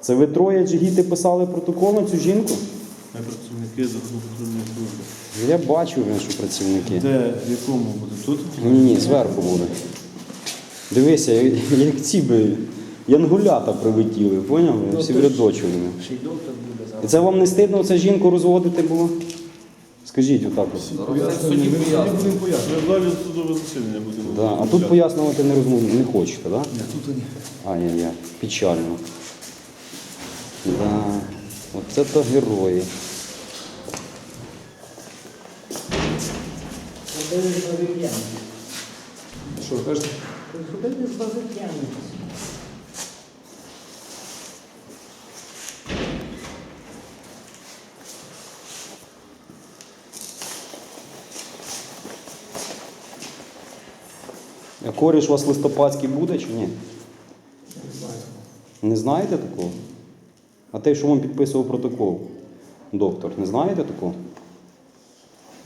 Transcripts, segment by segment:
Це ви троє джигіти писали протокол на цю жінку? Ми працівники загальнопатрульної служби. Я бачу, що працівники. Де, в якому буде? Тут? Ні, ні, зверху буде. Дивися, як ці би янгулята прилетіли, поняв? Всі в І це вам не стидно це жінку розводити було? Скажіть отак. от. Судді пояснює. будемо пояснювати. Ми далі судове засідання будемо. Да. А тут пояснювати не розмов не хочете, так? Да? Ні, тут ні. Ай-яй-яй, печально. Да. Оце то герої. Зробили з бази п'яниці. Що ви кажете? Зробили з бази п'яниці. Коріш у вас листопадський буде чи ні? Не знаю. Не знаєте такого? А те, що вам підписував протокол, доктор, не знаєте такого?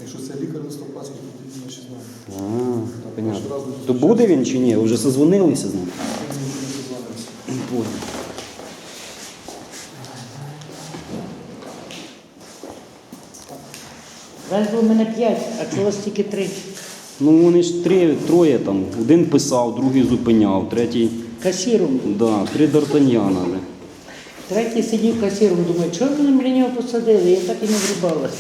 Якщо це лікар листопадський, то тоді значить знаю. А, понятно. То буде він чи ні? Ви вже созвонилися з ним? Ми нічого не созвонимося. Понял. Раз у мене п'ять, а чого тільки три? Ну вони ж три, троє там. Один писав, другий зупиняв, третій. Касіром. Да, три Д'Артаньяна. Третій сидів касіром, думаю, чого ви мене нього посадили? Я так і не врубалася.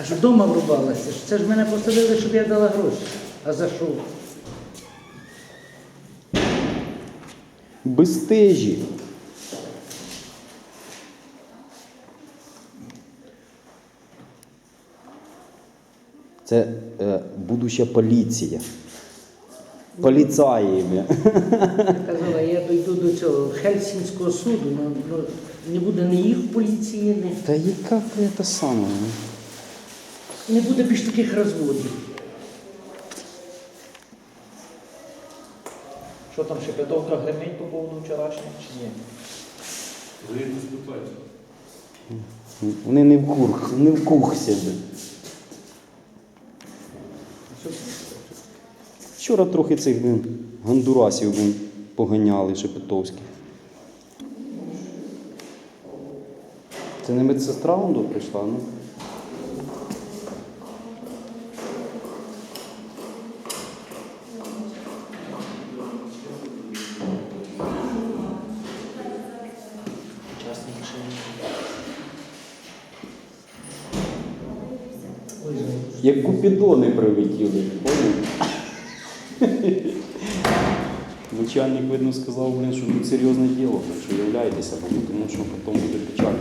Аж вдома врубалася. Це ж мене посадили, щоб я дала гроші. А за що? Безстежі. Це е, будуща поліція. Поліцаї. бля. Я казала, я дойду до цього Хельсінського суду, ну, ну, не буде ні їх поліції, ні. Та яка те саме? Не буде більш таких розводів. Що там шепетовка гримить по поводу вчорашнього чи ні? Вони не в курх, не в бля. Вчора трохи цих гандурасів поганяли шепетовських. Це не медсестра он прийшла, ну? Як купідони прилетіли? Начальник, видно, сказав, блін, що тут серйозне діло, що являйтеся, бо тому що потім буде печально.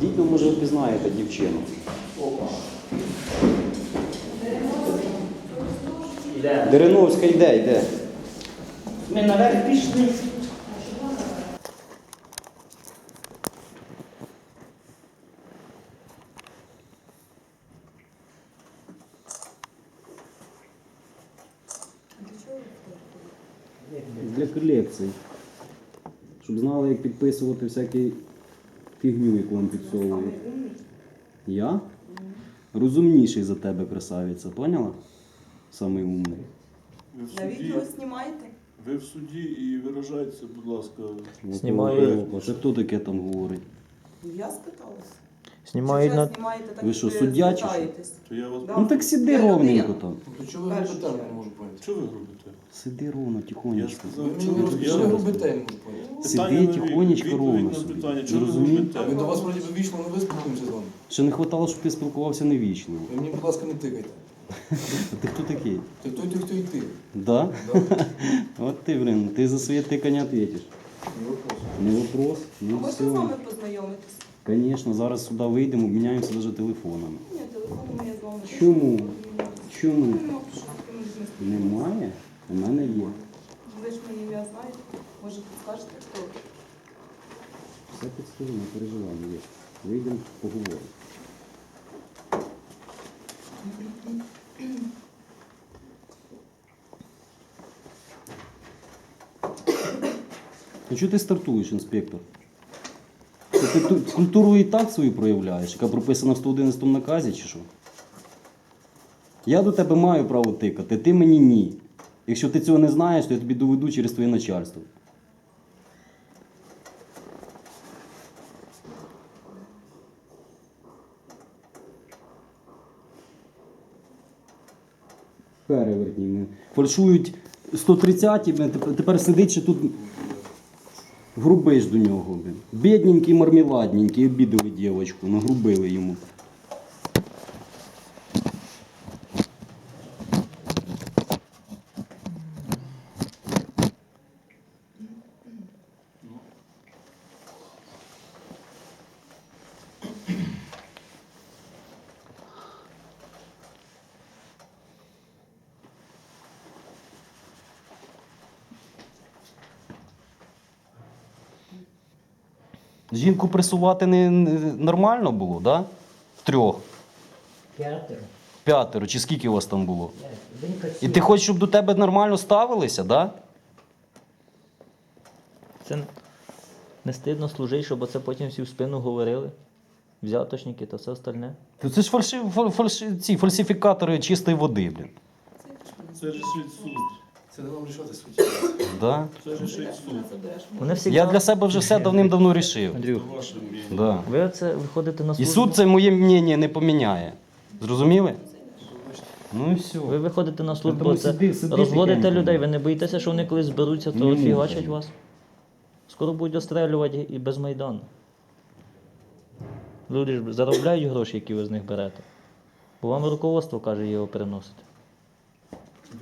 Дійсно, може, впізнаєте дівчину. Іде. Дереновська йде, йде. Ми наверх пішли. Для колекцій. Щоб знали, як підписувати всякі фігню, яку вам підсовують. Я? Розумніший за тебе, красавиця, поняла? Самий умний. Ви в На суді, відео знімаєте? ви в суді і виражайтеся, будь ласка. Знімаю. Це хто таке там говорить? Я спиталась. Знімають на знімаєте, так Ви що, суддя чи що? звертаєтесь? То я вас. Да. Ну так сиди Я людина. ровненько там. Чого ви не можу поняти? Що ви робите? Сиди ровно, Я тихонечко. Ви що мені ви- не я- що ви робите, я не можу поняти. Сиди Питання тихонечко, відповідь ровно на собі. питання. Чого ви робите? Ми до вас вроді би вічно не виспілкуємося з вами. Ще не вистачало, щоб ти спілкувався невічливо. Ви мені, будь ласка, не тикайте. А ти хто такий? Ти той, той, хто і ти. Да? Да. От ти, блин, ти за своє тикання відповіш. Не вопрос. Не вопрос. Ну Можна з все. вами познайомитись? Звісно, зараз сюди вийдемо, обміняємося навіть телефонами. Ні, телефоном я з вами. Чому? Чому? Немає? У мене є. Ви ж моє ім'я знаєте? Може, підскажете, хто? Все підскажу, не переживай, є. Вийдемо, поговоримо. Ну чого ти стартуєш, інспектор? Ти, культуру і так свою проявляєш, яка прописана в 111 наказі, чи що? Я до тебе маю право тикати, ти мені ні. Якщо ти цього не знаєш, то я тобі доведу через твоє начальство. Перевертні. Фальшують 130 ми, тепер, тепер сидить ще тут. Грубиш до нього. Бідненький, мармеладненький, обідали дівчинку, нагрубили йому. Жінку пресувати не, не нормально було, да? Трьох, П'ятеро. п'ятеро, чи скільки у вас там було? Він І ти хочеш, щоб до тебе нормально ставилися, да? Це не стидно служити, щоб оце потім всі в спину говорили. Взяточники та все остальне. То це ж фальши, фаль- фальши, ці фальсифікатори чистої води, блін. Це рішить суд. Це не вам рішати суті. Да? Це рішить суд. Вони всі Я для себе вже все давним-давно рішив. Андрюх, ваше мнення. Да. ви оце виходите на І службу. суд це моє мнення не поміняє. Зрозуміли? Ну і все. Ви виходите на службу, Тому це сиди- сиди розводите тихенько. людей. Ви не боїтеся, що вони колись зберуться, то Не фігачать можу. вас. Скоро будуть розстрілювати і без Майдану. Люди ж заробляють гроші, які ви з них берете. Бо вам руководство каже його переносити.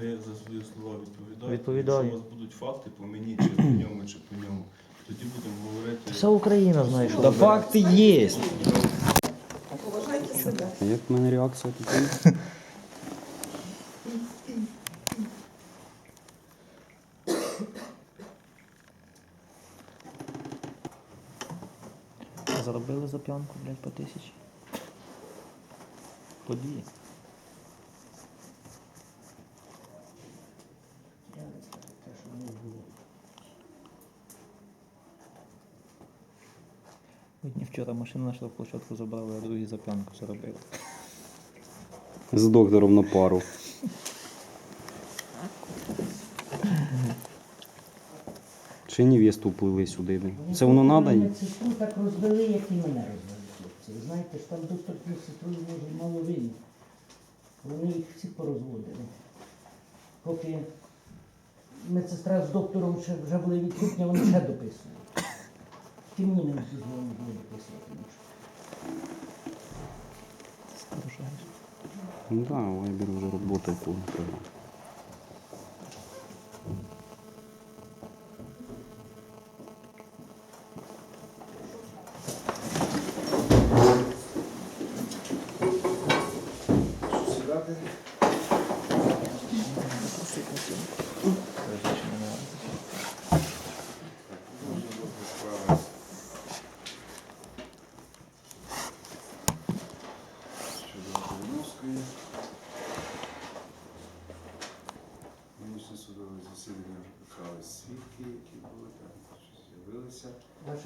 Ви за свої слова відповідаєте. Відповідаю. Якщо у вас будуть факти по мені, чи по ньому, чи по ньому, тоді будемо говорити. Вся Україна знає, що Та ви факти є. Поважайте себе. Як в мене реакція тут? берете. Заробили за п'янку, блядь, по тисячі. По дві. Одні вчора машину на площадку забрали, а другі за п'янку заробили. З доктором на пару. Чи невесту вплили сюди? блін? Це воно надо? їй? Медсестру так розвели, як і мене розвели хлопці. Ви Знаєте, ж там доктор з медсестрою дуже мало винні. Вони їх всі порозводили. Поки медсестра з доктором ще вже були відсутні, вони ще дописували. Ті не дозволено буде писати. да, Вайбер уже работает програма. щодо Калиновської. Нинішнє судове засідання вже викликали свідки, які були там, що з'явилися.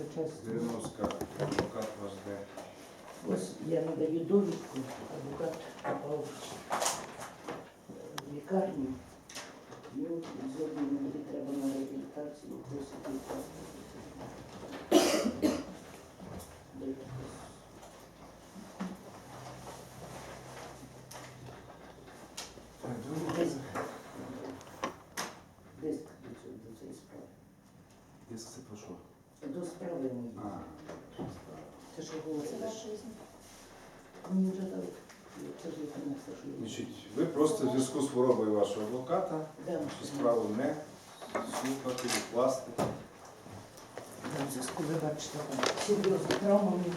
Ваша честь. Калиновська, адвокат ваш де. Ось я надаю довідку, адвокат попав в лікарню. Йому сьогодні мені треба на реабілітацію просити. Так. Диск цього- до цієї справи. Диск це про що? До справи моєї. А. Це що ваше? Мені вже дали. Це ж я все, що я. Значить, ви просто в зв'язку з хворобою вашого адвоката, Да. що справу не слухати, відкласти. Да, в зв'язку, ви бачите, там серйозна травма. мені.